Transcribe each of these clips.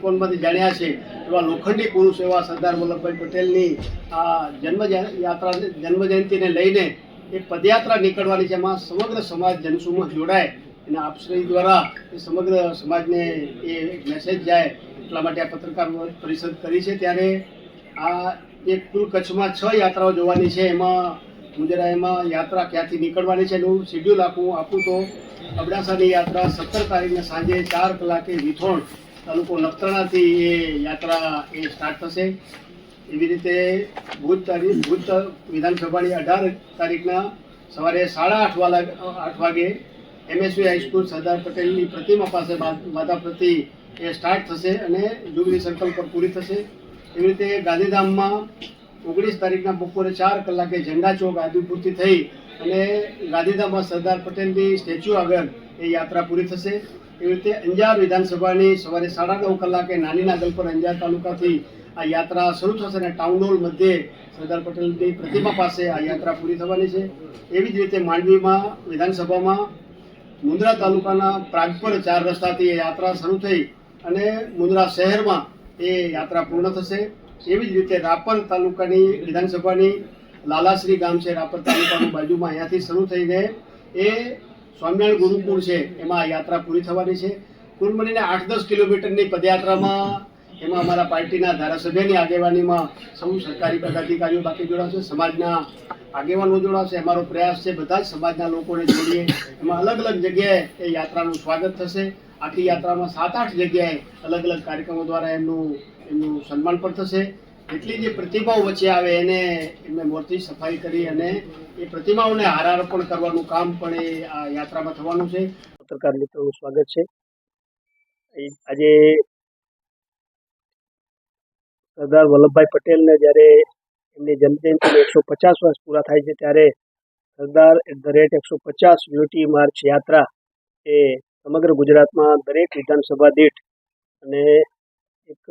કોણમાંથી જાણ્યા છે એવા લોખંડી પુરુષ એવા સરદાર વલ્લભભાઈ પટેલની આ જન્મ યાત્રા જન્મ જયંતિને લઈને એ પદયાત્રા નીકળવાની છે. એમાં સમગ્ર સમાજ જનસમૂહ જોડાય અને આપશ્રી દ્વારા એ સમગ્ર સમાજને એ મેસેજ જાય એટલા માટે આ પત્રકાર પરિષદ કરી છે. ત્યારે આ એક કુલ કચ્છમાં છ યાત્રાઓ જોવાની છે. એમાં ગુજરાતમાં યાત્રા ક્યાંથી નીકળવાની છે એનું શેડ્યુલ આપું આપું તો અબડાસાની યાત્રા સત્તર તારીખને સાંજે ચાર કલાકે વિથોણ તાલુકો નખત્રાણાથી એ યાત્રા એ સ્ટાર્ટ થશે. એવી રીતે ભુજ તારીખ, ભુજ વિધાનસભાની અઢાર તારીખના સવારે સાડા આઠ વાલા, આઠ વાગે એમએસવી હાઈસ્કૂલ સરદાર પટેલની પ્રતિમા પાસે માતા પ્રતિ એ સ્ટાર્ટ થશે અને જુબલી સર્કલ પર પૂરી થશે. એવી રીતે ગાંધીધામમાં ઓગણીસ તારીખના બપોરે ચાર કલાકે ઝંડા ચોક આદિપુરથી થઈ અને ગાંધીધામમાં સરદાર પટેલની સ્ટેચ્યુ આગળ એ યાત્રા પૂરી થશે. એવી રીતે અંજાર વિધાનસભાની સવારે સાડા નવ કલાકે નાની નાગલ પર અંજાર તાલુકાથી આ યાત્રા શરૂ થશે અને ટાઉન હોલ મધ્યે સરદાર પટેલની પ્રતિમા પાસે આ યાત્રા પૂરી થવાની છે. એવી જ રીતે માંડવીમાં, વિધાનસભામાં, મુન્દ્રા તાલુકાના પ્રાગપર ચાર રસ્તાથી એ યાત્રા શરૂ થઈ અને મુન્દ્રા શહેરમાં એ યાત્રા પૂર્ણ થશે. એવી જ રીતે રાપર તાલુકાની વિધાનસભાની લાલાશ્રી ગામ છે, રાપર તાલુકાની બાજુમાં અહીંયાથી શરૂ થઈને એ સ્વામિનારાયણ ગુરુકુળ છે, એમાં યાત્રા પૂરી થવાની છે. કુલ મળીને આઠ દસ કિલોમીટરની પદયાત્રામાં એમાં અમારા પાર્ટીના ધારાસભ્યની આગેવાનીમાં સૌ સરકારી પદાધિકારીઓ બાકી જોડાશે, સમાજના આગેવાનો જોડાશે. અમારો પ્રયાસ છે બધા જ સમાજના લોકોને જોડીએ. એમાં અલગ અલગ જગ્યાએ એ યાત્રાનું સ્વાગત થશે. આખી યાત્રામાં સાત આઠ જગ્યાએ અલગ અલગ કાર્યક્રમો દ્વારા એમનું એમનું સન્માન પણ થશે. એટલી જે પ્રતિભાઓ વચ્ચે આવે એને એમને મોરથી સફાઈ કરી અને એ પ્રતિમાઓને હારારોપણ કરવાનું કામ પણ એ આ યાત્રામાં થવાનું છે. પત્રકાર મિત્રોનું સ્વાગત છે. આજે સરદાર વલ્લભભાઈ પટેલને જ્યારે એમની જન્મજયંતિને એકસો પચાસ વર્ષ પૂરા થાય છે, ત્યારે સરદાર એટ ધ રેટ એકસો પચાસ યુનિટી માર્ચ યાત્રા એ સમગ્ર ગુજરાતમાં દરેક વિધાનસભા દીઠ અને એક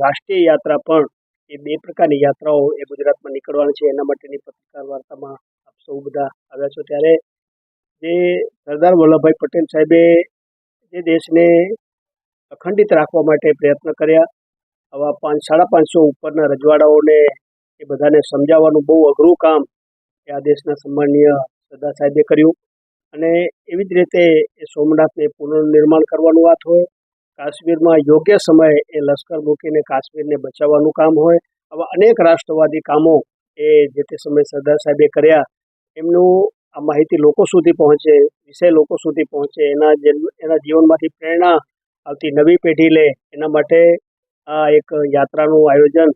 રાષ્ટ્રીય યાત્રા પણ એ બે પ્રકારની યાત્રાઓ એ ગુજરાતમાં નીકળવાની છે. એના માટેની પત્રકાર વાર્તામાં આપ સૌ બધા આવ્યા છો ત્યારે. જે સરદાર વલ્લભભાઈ પટેલ સાહેબે જે દેશને અખંડિત રાખવા માટે પ્રયત્ન કર્યા, આવા પાંચ, સાડા પાંચસો ઉપરના રજવાડાઓને એ બધાને સમજાવવાનું બહુ અઘરું કામ એ આ દેશના સન્માનીય સરદાર સાહેબે કર્યું. અને એવી જ રીતે એ સોમનાથને પુનર્નિર્માણ કરવાનું વાત હોય કાશ્મીરમાં યોગ્ય સમયે એ લશ્કર મૂકીને કાશ્મીરને બચાવવાનું કામ હોય, આવા અનેક રાષ્ટ્રવાદી કામો એ જે તે સમયે સરદાર સાહેબે કર્યા, એમનું આ માહિતી લોકો સુધી પહોંચે, વિષય લોકો સુધી પહોંચે, એના એના જીવનમાંથી પ્રેરણા આવતી નવી પેઢી લે, એના માટે આ એક યાત્રાનું આયોજન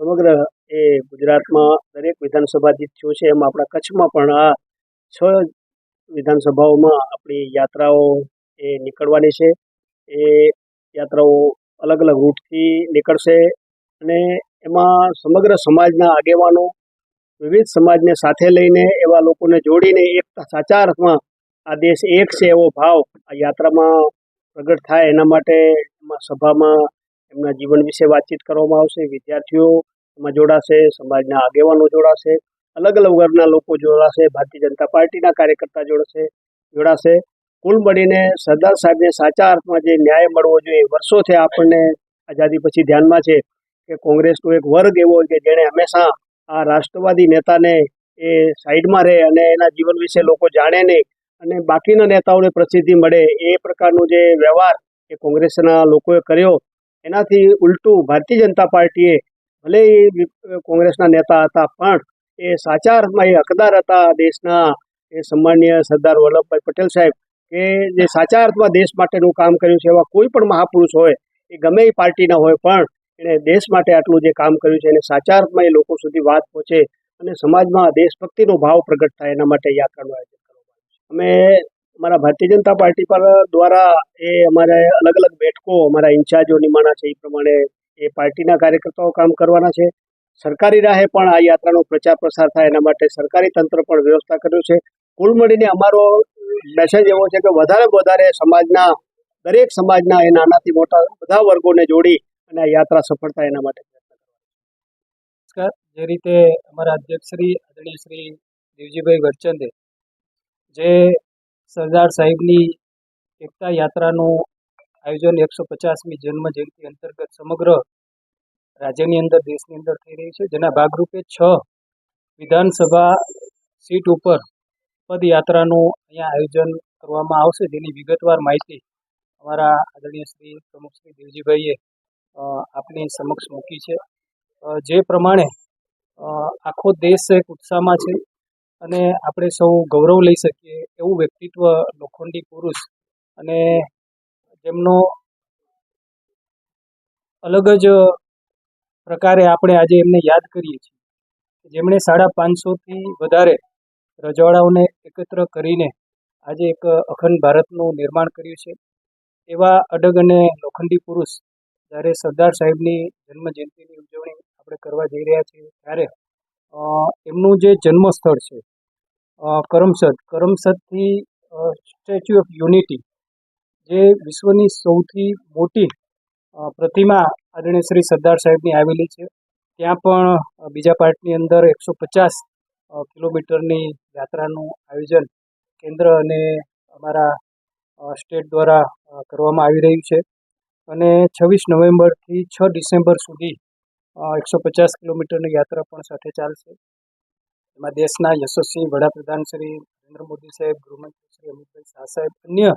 સમગ્ર એ ગુજરાતમાં દરેક વિધાનસભા દીઠ થયું છે, એમ આપણા કચ્છમાં પણ આ છ વિધાનસભાઓમાં આપણી યાત્રાઓ એ નીકળવાની છે. એ યાત્રાઓ અલગ અલગ રૂટથી નીકળશે અને એમાં સમગ્ર સમાજના આગેવાનો વિવિધ સમાજને સાથે લઈને એવા લોકોને જોડીને એક સાચા અર્થમાં આ દેશ એક છે એવો ભાવ આ યાત્રામાં પ્રગટ થાય એના માટે એમાં સભામાં એમના જીવન વિશે વાતચીત કરવામાં આવશે, વિદ્યાર્થીઓ એમાં જોડાશે, સમાજના આગેવાનો જોડાશે, અલગ અલગ વર્ગના લોકો જોડાશે, ભારતીય જનતા પાર્ટીના કાર્યકર્તા જોડાશે જોડાશે. કુલ મળીને સરદાર સાહેબને સાચા અર્થમાં જે ન્યાય મળવો જોઈએ વર્ષોથી આપણને આઝાદી પછી ધ્યાનમાં છે કે કોંગ્રેસનો એક વર્ગ એવો કે જેણે હંમેશા આ રાષ્ટ્રવાદી નેતાને એ સાઈડમાં રહે અને એના જીવન વિશે લોકો જાણે નહીં અને બાકીના નેતાઓને પ્રસિદ્ધિ મળે એ પ્રકારનો જે વ્યવહાર એ કોંગ્રેસના લોકોએ કર્યો. એનાથી ઉલટું ભારતીય જનતા પાર્ટીએ ભલે એ કોંગ્રેસના નેતા હતા પણ એ સાચા અર્થમાં એ હકદાર હતા દેશના એ સન્માનીય સરદાર વલ્લભભાઈ પટેલ સાહેબ. કે જે સાચા અર્થમાં દેશ માટેનું કામ કર્યું છે, એવા કોઈ પણ મહાપુરુષ હોય, એ ગમે એ પાર્ટીના હોય, પણ એણે દેશ માટે આટલું જે કામ કર્યું છે, એને સાચા અર્થમાં એ લોકો સુધી વાત પહોંચે અને સમાજમાં દેશભક્તિનો ભાવ પ્રગટ થાય, એના માટે યાત્રાનું આયોજન કરવામાં અમે અમારા ભારતીય જનતા પાર્ટી પર દ્વારા એ અમારે અલગ અલગ બેઠકો, અમારા ઇન્ચાર્જો નિમાણા છે, એ પ્રમાણે એ પાર્ટીના કાર્યકર્તાઓ કામ કરવાના છે. સરકારી રાહે પણ આ યાત્રાનો પ્રચાર પ્રસાર થાય, એના માટે સરકારી તંત્ર પણ વ્યવસ્થા કર્યું છે. કુલ મળીને અમારો મેસેજ એવો છે કે વધારે વધારે સમાજના, દરેક સમાજના એ નાનાથી મોટા બધા વર્ગોને જોડી અને આ યાત્રા સફળ થાય એના માટે નમસ્કાર. જે રીતે અમારા અધ્યક્ષ શ્રી આદરણીય શ્રી દેવજીભાઈ વરચંદે જે સરદાર સાહેબની એકતા યાત્રાનું આયોજન એકસો પચાસમી જન્મ જયંતિ અંતર્ગત સમગ્ર રાજ્યની અંદર, દેશની અંદર થઈ રહી છે. જેના ભાગરૂપે છ વિધાનસભા સીટ ઉપર પદયાત્રાનું અહીંયા આયોજન કરવામાં આવશે. જેની વિગતવાર માહિતી અમારા આદરણીય શ્રી પ્રમુખ શ્રી દેવજીભાઈએ આપની સમક્ષ મૂકી છે. જે પ્રમાણે આખો દેશ એક ઉત્સાહમાં છે અને આપણે સૌ ગૌરવ લઈ શકીએ એવું વ્યક્તિત્વ લોખંડી પુરુષ અને જેમનો અલગ જ પ્રકારે આપણે આજે એમને યાદ કરીએ છીએ. જેમણે સાડા પાંચસોથી વધારે રજવાડાઓને એકત્ર કરીને આજે એક અખંડ ભારતનું નિર્માણ કર્યું છે. એવા અડગ અને લોખંડી પુરુષ જ્યારે સરદાર સાહેબની જન્મજયંતિની ઉજવણી આપણે કરવા જઈ રહ્યા છીએ ત્યારે એમનું જે જન્મસ્થળ છે કરમસદ, કરમસદથી સ્ટેચ્યુ ઓફ યુનિટી જે વિશ્વની સૌથી મોટી પ્રતિમા આદરણીય શ્રી સરદાર સાહેબની આવેલી છે. ત્યાં પણ બીજા પાર્ટની અંદર એકસો પચાસ કિલોમીટરની યાત્રાનું આયોજન કેન્દ્ર અને અમારા સ્ટેટ દ્વારા કરવામાં આવી રહ્યું છે. અને છવ્વીસ નવેમ્બરથી છ ડિસેમ્બર સુધી એકસો પચાસ કિલોમીટરની યાત્રા પણ સાથે ચાલશે. એમાં દેશના યશસ્વી વડાપ્રધાન શ્રી નરેન્દ્ર મોદી સાહેબ, ગૃહમંત્રી શ્રી અમિતભાઈ શાહ સાહેબ, અન્ય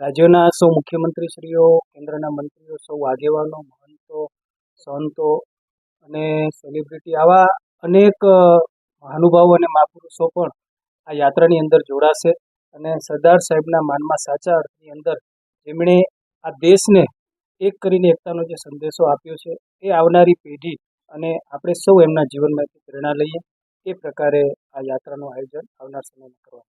રાજ્યોના સૌ મુખ્યમંત્રીશ્રીઓ, કેન્દ્રના મંત્રીઓ, સૌ આગેવાનો, મહંતો, સંતો અને સેલિબ્રિટી આવા અનેક મહાનુભાવો અને મહાપુરુષો પણ આ યાત્રાની અંદર જોડાશે અને સરદાર સાહેબના માનમાં સાચા અર્થની અંદર જેમણે આ દેશને એક કરીને એકતાનો જે સંદેશો આપ્યો છે, એ આવનારી પેઢી અને આપણે સૌ એમના જીવનમાંથી પ્રેરણા લઈએ એ પ્રકારે આ યાત્રાનું આયોજન આવનાર સમયમાં કરવામાં.